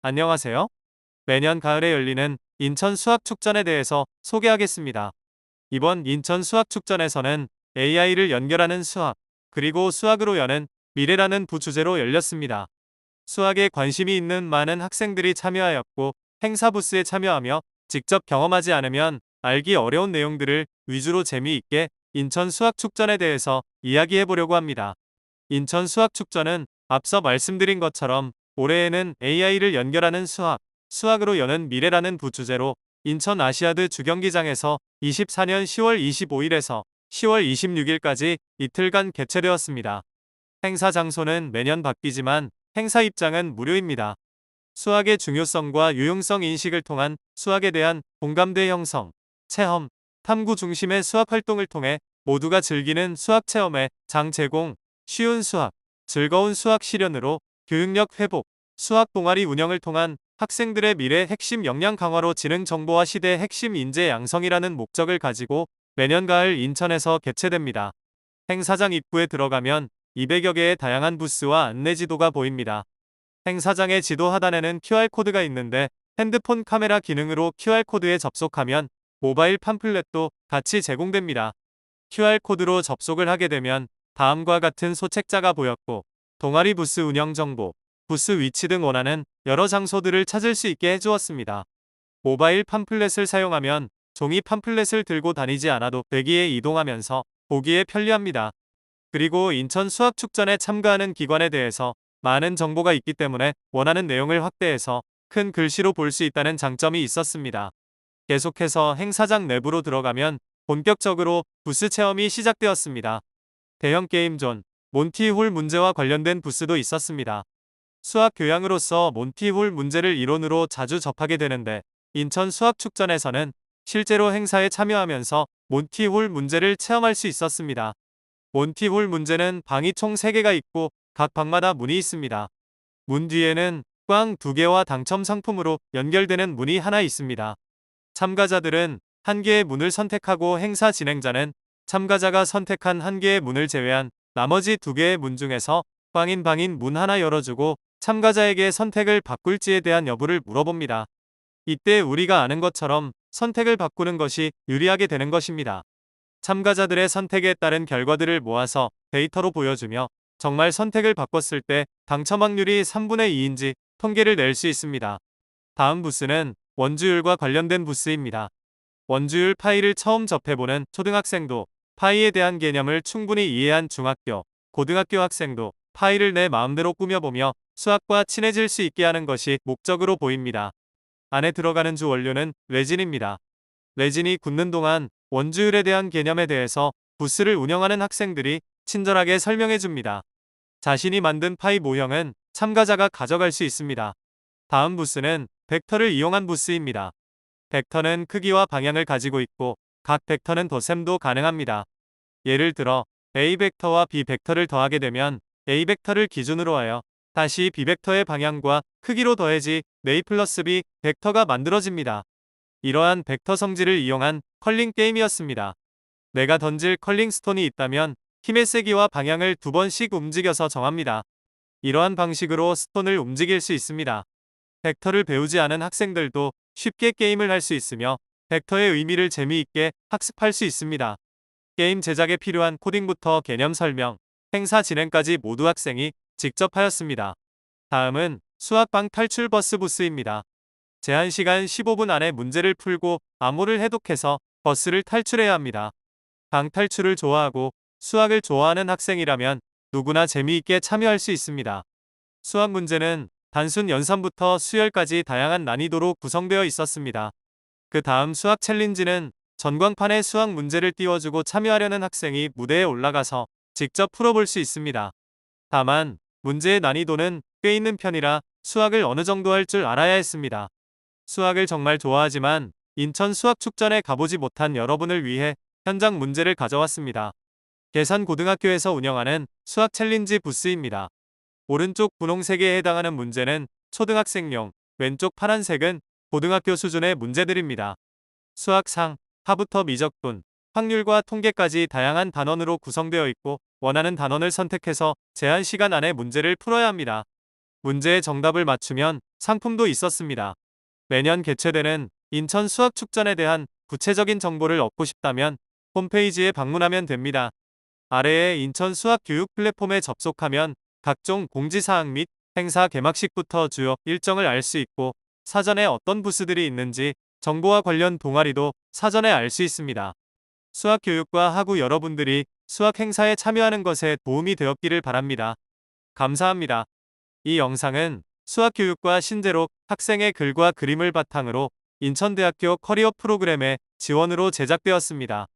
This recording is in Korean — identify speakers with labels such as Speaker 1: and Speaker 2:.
Speaker 1: 안녕하세요. 매년 가을에 열리는 인천 수학축전에 대해서 소개하겠습니다. 이번 인천 수학축전에서는 AI를 연결하는 수학, 그리고 수학으로 여는 미래라는 부주제로 열렸습니다. 수학에 관심이 있는 많은 학생들이 참여하였고 행사 부스에 참여하며 직접 경험하지 않으면 알기 어려운 내용들을 위주로 재미있게 인천 수학축전에 대해서 이야기해 보려고 합니다. 인천 수학축전은 앞서 말씀드린 것처럼 올해에는 AI를 연결하는 수학, 수학으로 여는 미래라는 부주제로 인천 아시아드 주경기장에서 24년 10월 25일에서 10월 26일까지 이틀간 개최되었습니다. 행사 장소는 매년 바뀌지만 행사 입장은 무료입니다. 수학의 중요성과 유용성 인식을 통한 수학에 대한 공감대 형성, 체험, 탐구 중심의 수학 활동을 통해 모두가 즐기는 수학 체험의 장 제공, 쉬운 수학, 즐거운 수학 실현으로 교육력 회복, 수학 동아리 운영을 통한 학생들의 미래 핵심 역량 강화로 지능 정보화 시대 핵심 인재 양성이라는 목적을 가지고 매년 가을 인천에서 개최됩니다. 행사장 입구에 들어가면 200여 개의 다양한 부스와 안내 지도가 보입니다. 행사장의 지도 하단에는 QR코드가 있는데 핸드폰 카메라 기능으로 QR코드에 접속하면 모바일 팜플렛도 같이 제공됩니다. QR코드로 접속을 하게 되면 다음과 같은 소책자가 보였고 동아리 부스 운영 정보, 부스 위치 등 원하는 여러 장소들을 찾을 수 있게 해주었습니다. 모바일 팜플렛을 사용하면 종이 팜플렛을 들고 다니지 않아도 대기에 이동하면서 보기에 편리합니다. 그리고 인천 수학축전에 참가하는 기관에 대해서 많은 정보가 있기 때문에 원하는 내용을 확대해서 큰 글씨로 볼 수 있다는 장점이 있었습니다. 계속해서 행사장 내부로 들어가면 본격적으로 부스 체험이 시작되었습니다. 대형 게임존, 몬티홀 문제와 관련된 부스도 있었습니다. 수학 교양으로서 몬티홀 문제를 이론으로 자주 접하게 되는데 인천 수학축전에서는 실제로 행사에 참여하면서 몬티홀 문제를 체험할 수 있었습니다. 몬티홀 문제는 방이 총 3개가 있고 각 방마다 문이 있습니다. 문 뒤에는 꽝 2개와 당첨 상품으로 연결되는 문이 하나 있습니다. 참가자들은 한 개의 문을 선택하고 행사 진행자는 참가자가 선택한 한 개의 문을 제외한 나머지 두 개의 문 중에서 꽝인 방인 문 하나 열어주고 참가자에게 선택을 바꿀지에 대한 여부를 물어봅니다. 이때 우리가 아는 것처럼 선택을 바꾸는 것이 유리하게 되는 것입니다. 참가자들의 선택에 따른 결과들을 모아서 데이터로 보여주며 정말 선택을 바꿨을 때 당첨 확률이 3분의 2인지 통계를 낼 수 있습니다. 다음 부스는 원주율과 관련된 부스입니다. 원주율 파이를 처음 접해보는 초등학생도 파이에 대한 개념을 충분히 이해한 중학교, 고등학교 학생도 파이를 내 마음대로 꾸며보며 수학과 친해질 수 있게 하는 것이 목적으로 보입니다. 안에 들어가는 주 원료는 레진입니다. 레진이 굳는 동안 원주율에 대한 개념에 대해서 부스를 운영하는 학생들이 친절하게 설명해 줍니다. 자신이 만든 파이 모형은 참가자가 가져갈 수 있습니다. 다음 부스는 벡터를 이용한 부스입니다. 벡터는 크기와 방향을 가지고 있고 각 벡터는 덧셈도 가능합니다. 예를 들어 A 벡터와 B 벡터를 더하게 되면 A 벡터를 기준으로 하여 다시 B 벡터의 방향과 크기로 더해지 A 플러스 B 벡터가 만들어집니다. 이러한 벡터 성질을 이용한 컬링 게임이었습니다. 내가 던질 컬링 스톤이 있다면 힘의 세기와 방향을 두 번씩 움직여서 정합니다. 이러한 방식으로 스톤을 움직일 수 있습니다. 벡터를 배우지 않은 학생들도 쉽게 게임을 할 수 있으며 벡터의 의미를 재미있게 학습할 수 있습니다. 게임 제작에 필요한 코딩부터 개념 설명, 행사 진행까지 모두 학생이 직접 하였습니다. 다음은 수학방 탈출 버스 부스입니다. 제한 시간 15분 안에 문제를 풀고 암호를 해독해서 버스를 탈출해야 합니다. 방 탈출을 좋아하고 수학을 좋아하는 학생이라면 누구나 재미있게 참여할 수 있습니다. 수학 문제는 단순 연산부터 수열까지 다양한 난이도로 구성되어 있었습니다. 그 다음 수학 챌린지는 전광판에 수학 문제를 띄워주고 참여하려는 학생이 무대에 올라가서 직접 풀어볼 수 있습니다. 다만 문제의 난이도는 꽤 있는 편이라 수학을 어느 정도 할 줄 알아야 했습니다. 수학을 정말 좋아하지만 인천 수학축전에 가보지 못한 여러분을 위해 현장 문제를 가져왔습니다. 계산고등학교에서 운영하는 수학 챌린지 부스입니다. 오른쪽 분홍색에 해당하는 문제는 초등학생용, 왼쪽 파란색은 고등학교 수준의 문제들입니다. 수학상, 하부터 미적분, 확률과 통계까지 다양한 단원으로 구성되어 있고 원하는 단원을 선택해서 제한 시간 안에 문제를 풀어야 합니다. 문제의 정답을 맞추면 상품도 있었습니다. 매년 개최되는 인천 수학축전에 대한 구체적인 정보를 얻고 싶다면 홈페이지에 방문하면 됩니다. 아래의 인천 수학 교육 플랫폼에 접속하면 각종 공지사항 및 행사 개막식부터 주요 일정을 알 수 있고 사전에 어떤 부스들이 있는지 정보와 관련 동아리도 사전에 알 수 있습니다. 수학 교육과 하구 여러분들이 수학 행사에 참여하는 것에 도움이 되었기를 바랍니다. 감사합니다. 이 영상은 수학 교육과 신재록 학생의 글과 그림을 바탕으로 인천대학교 커리어 프로그램의 지원으로 제작되었습니다.